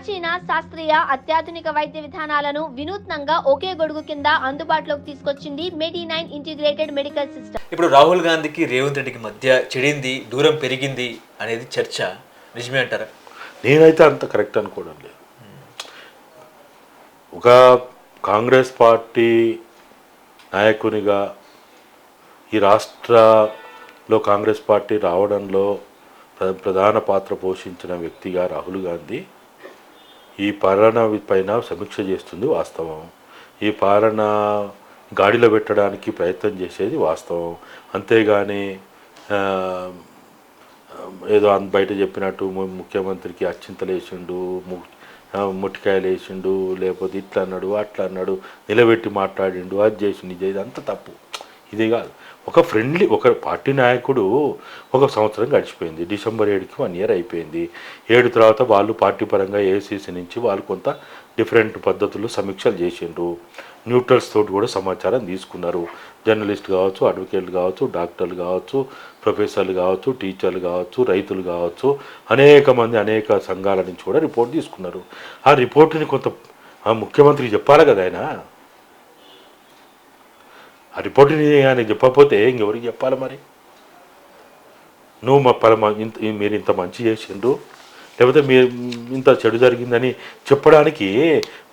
ప్రాచీన శాస్త్రీయ అత్యాధునిక వైద్య విధానాలను వినూత్నంగా ఒకే గొడుగు కింద అందుబాటులోకి తీసుకొచ్చింది Medi nine integrated medical system. ఇప్పుడు రాహుల్ గాంధీకి రేవంత్ రెడ్డికి మధ్య చెడింది దూరం పెరిగింది అనేది చర్చ. నిజమే అంటారా? నేనైతే అంత కరెక్ట్ అనుకోవడం లేదు. ఒక కాంగ్రెస్ పార్టీ నాయకునిగా ఈ రాష్ట్రలో కాంగ్రెస్ పార్టీ రావడంలో ప్ర- ప్రధాన పాత్ర పోషించిన వ్యక్తిగా రాహుల్ గాంధీ ఈ పాలన పైన సమీక్ష చేస్తుంది వాస్తవం. ఈ పాలన గాడిలో పెట్టడానికి ప్రయత్నం చేసేది వాస్తవం. అంతేగాని ఏదో బయట చెప్పినట్టు ముఖ్యమంత్రికి అచ్చింతలు వేసిండు ముట్టికాయలు వేసిండు లేకపోతే ఇట్లా అన్నాడు అట్లా అన్నాడు నిలబెట్టి మాట్లాడిండు అది చేసిండు ఇది అంత తప్పు. ఇది కాదు. ఒక ఫ్రెండ్లీ ఒక పార్టీ నాయకుడు ఒక సంవత్సరం గడిచిపోయింది. డిసెంబర్ ఏడుకి వన్ ఇయర్ అయిపోయింది. ఏడు తర్వాత వాళ్ళు పార్టీ పరంగా ఏసీసీ నుంచి వాళ్ళు కొంత డిఫరెంట్ పద్ధతులు సమీక్షలు చేసిండ్రు. న్యూట్రల్స్ తోటి కూడా సమాచారం తీసుకున్నారు. జర్నలిస్ట్ కావచ్చు అడ్వకేట్లు కావచ్చు డాక్టర్లు కావచ్చు ప్రొఫెసర్లు కావచ్చు టీచర్లు కావచ్చు రైతులు కావచ్చు అనేక మంది అనేక సంఘాల నుంచి కూడా రిపోర్ట్ తీసుకున్నారు. ఆ రిపోర్ట్ని కొంత ఆ ముఖ్యమంత్రికి చెప్పాలి కదా ఆయన? ఆ రిపోర్ట్ని ఆయన చెప్పకపోతే ఇంకెవరికి చెప్పాలి మరి? నువ్వు మా పరమ ఇంత మీరు ఇంత మంచి చేసిండ్రు లేకపోతే మీరు ఇంత చెడు జరిగిందని చెప్పడానికి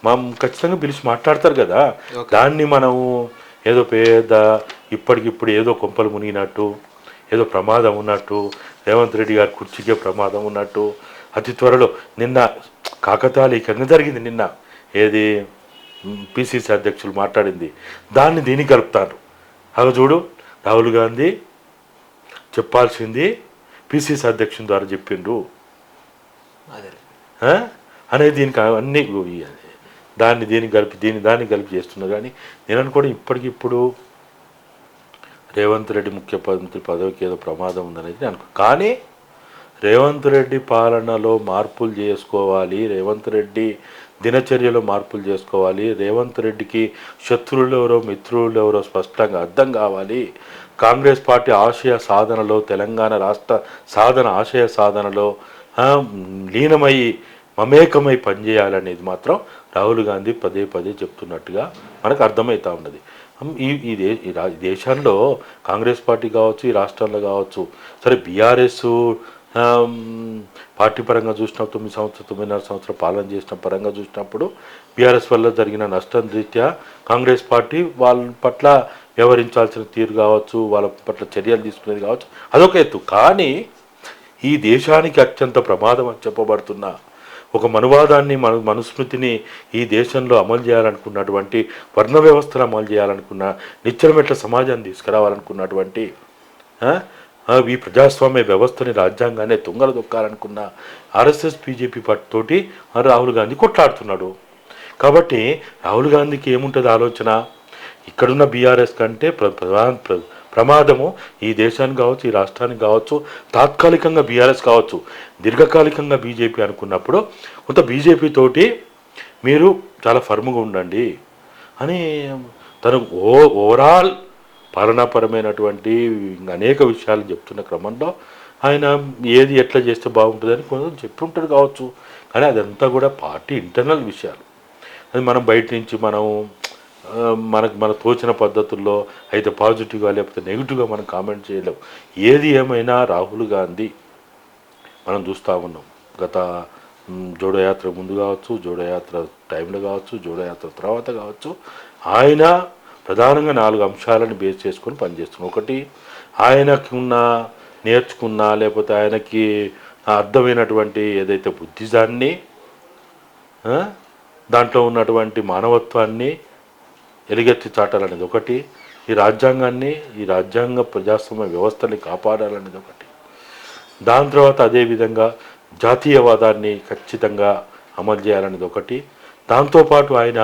మా ఖచ్చితంగా పిలిచి మాట్లాడతారు కదా. దాన్ని మనము ఏదో పేద ఇప్పటికిప్పుడు ఏదో కొంపలు మునిగినట్టు ఏదో ప్రమాదం ఉన్నట్టు రేవంత్ రెడ్డి గారి కుర్చీకే ప్రమాదం ఉన్నట్టు అతి త్వరలో నిన్న కాకతాళీకంగా జరిగింది నిన్న. ఏది? పిసిసి అధ్యక్షులు మాట్లాడింది. దాన్ని దీనికి కలుపుతారు. అవి చూడు రాహుల్ గాంధీ చెప్పాల్సింది పిసిసి అధ్యక్షుని ద్వారా చెప్పిండ్రు. అదే. ఆ? అనేది దీనికి అన్ని దాన్ని దీనికి కలిపి దీన్ని దాన్ని కలిపి చేస్తున్నారు కానీ నేను అనుకోవడం ఇప్పటికిప్పుడు రేవంత్ రెడ్డి ముఖ్యమంత్రి పదవికి ఏదో ప్రమాదం ఉందనేది నేను అనుకో కానీ రేవంత్ రెడ్డి పాలనలో మార్పులు చేసుకోవాలి. రేవంత్ రెడ్డి దినచర్యలో మార్పులు చేసుకోవాలి. రేవంత్ రెడ్డికి శత్రువులు ఎవరో మిత్రులు ఎవరో స్పష్టంగా అర్థం కావాలి. కాంగ్రెస్ పార్టీ ఆశయ సాధనలో తెలంగాణ రాష్ట్ర సాధన ఆశయ సాధనలో లీనమై మమేకమై పనిచేయాలనేది మాత్రం రాహుల్ గాంధీ పదే పదే చెప్తున్నట్టుగా మనకు అర్థమవుతా ఉన్నది. ఈ ఈ దే ఈ దేశంలో కాంగ్రెస్ పార్టీ కావచ్చు ఈ రాష్ట్రాల్లో కావచ్చు సరే బీఆర్ఎస్ పార్టీ పరంగా చూసినప్పుడు తొమ్మిది సంవత్సరం తొమ్మిదిన్నర సంవత్సరం పాలన చేసిన పరంగా చూసినప్పుడు బీఆర్ఎస్ వల్ల జరిగిన నష్టం రీత్యా కాంగ్రెస్ పార్టీ వాళ్ళ పట్ల వ్యవహరించాల్సిన తీరు కావచ్చు వాళ్ళ పట్ల చర్యలు తీసుకునేది కావచ్చు అదొక ఎత్తు. కానీ ఈ దేశానికి అత్యంత ప్రమాదం అని చెప్పబడుతున్న ఒక మనువాదాన్ని మన మనుస్మృతిని ఈ దేశంలో అమలు చేయాలనుకున్నటువంటి వర్ణ వ్యవస్థను అమలు చేయాలనుకున్న నిచ్చలమెట్ల సమాజాన్ని తీసుకురావాలనుకున్నటువంటి ఈ ప్రజాస్వామ్య వ్యవస్థని రాజ్యాంగాన్ని తుంగలు దొక్కాలనుకున్న ఆర్ఎస్ఎస్ బీజేపీ తోటి రాహుల్ గాంధీ కొట్లాడుతున్నాడు. కాబట్టి రాహుల్ గాంధీకి ఏముంటుంది ఆలోచన? ఇక్కడున్న బీఆర్ఎస్ కంటే ప్ర ప్రధాన ప్ర- ప్రమాదము ఈ దేశానికి కావచ్చు ఈ రాష్ట్రానికి కావచ్చు తాత్కాలికంగా బీఆర్ఎస్ కావచ్చు. దీర్ఘకాలికంగా బీజేపీ అనుకున్నప్పుడు కొంత బీజేపీ తోటి మీరు చాలా ఫర్మ్గా ఉండండి అని తను ఓ ఓవరాల్ పాలనాపరమైనటువంటి అనేక విషయాలు చెప్తున్న క్రమంలో ఆయన ఏది ఎట్లా చేస్తే బాగుంటుందని కొంచెం చెప్పి కావచ్చు. కానీ అదంతా కూడా పార్టీ ఇంటర్నల్ విషయాలు. అది మనం బయట నుంచి మనం మనకు మన తోచిన పద్ధతుల్లో అయితే పాజిటివ్గా లేకపోతే నెగిటివ్గా మనం కామెంట్ చేయలేం. ఏది ఏమైనా రాహుల్ గాంధీ మనం చూస్తూ ఉన్నాం. గత జోడయాత్ర ముందు కావచ్చు జోడయాత్ర టైంలో కావచ్చు జోడయాత్ర తర్వాత కావచ్చు ఆయన ప్రధానంగా నాలుగు అంశాలను బేస్ చేసుకొని పనిచేస్తున్నాం. ఒకటి ఆయనకు ఉన్న నేర్చుకున్న లేకపోతే ఆయనకి అర్థమైనటువంటి ఏదైతే బుద్ధిజాన్ని దాంట్లో ఉన్నటువంటి మానవత్వాన్ని ఎలుగెత్తి చాటాలనేది ఒకటి. ఈ రాజ్యాంగాన్ని ఈ రాజ్యాంగ ప్రజాస్వామ్య వ్యవస్థని కాపాడాలనేది ఒకటి. దాని తర్వాత అదేవిధంగా జాతీయవాదాన్ని ఖచ్చితంగా అమలు చేయాలనేది ఒకటి. దాంతోపాటు ఆయన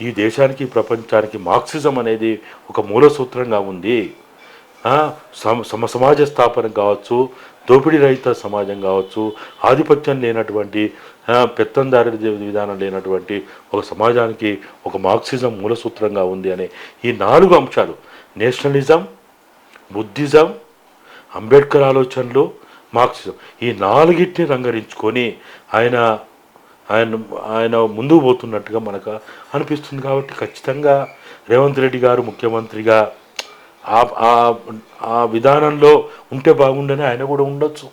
ఈ దేశానికి ప్రపంచానికి మార్క్సిజం అనేది ఒక మూల సూత్రంగా ఉంది. సమ సమ సమాజ స్థాపన కావచ్చు దోపిడీ రహిత సమాజం కావచ్చు ఆధిపత్యం లేనటువంటి పెత్తందారి విధానం లేనటువంటి ఒక సమాజానికి ఒక మార్క్సిజం మూల సూత్రంగా ఉంది అనే ఈ నాలుగు అంశాలు నేషనలిజం బుద్ధిజం అంబేద్కర్ ఆలోచనలు మార్క్సిజం ఈ నాలుగిటిని రంగరించుకొని ఆయన ఆయన ఆయన ముందుకు పోతున్నట్టుగా మనకు అనిపిస్తుంది కాబట్టి ఖచ్చితంగా రేవంత్ రెడ్డి గారు ముఖ్యమంత్రిగా ఆ- విధానంలో ఉంటే బాగుండని ఆయన కూడా ఉండొచ్చు.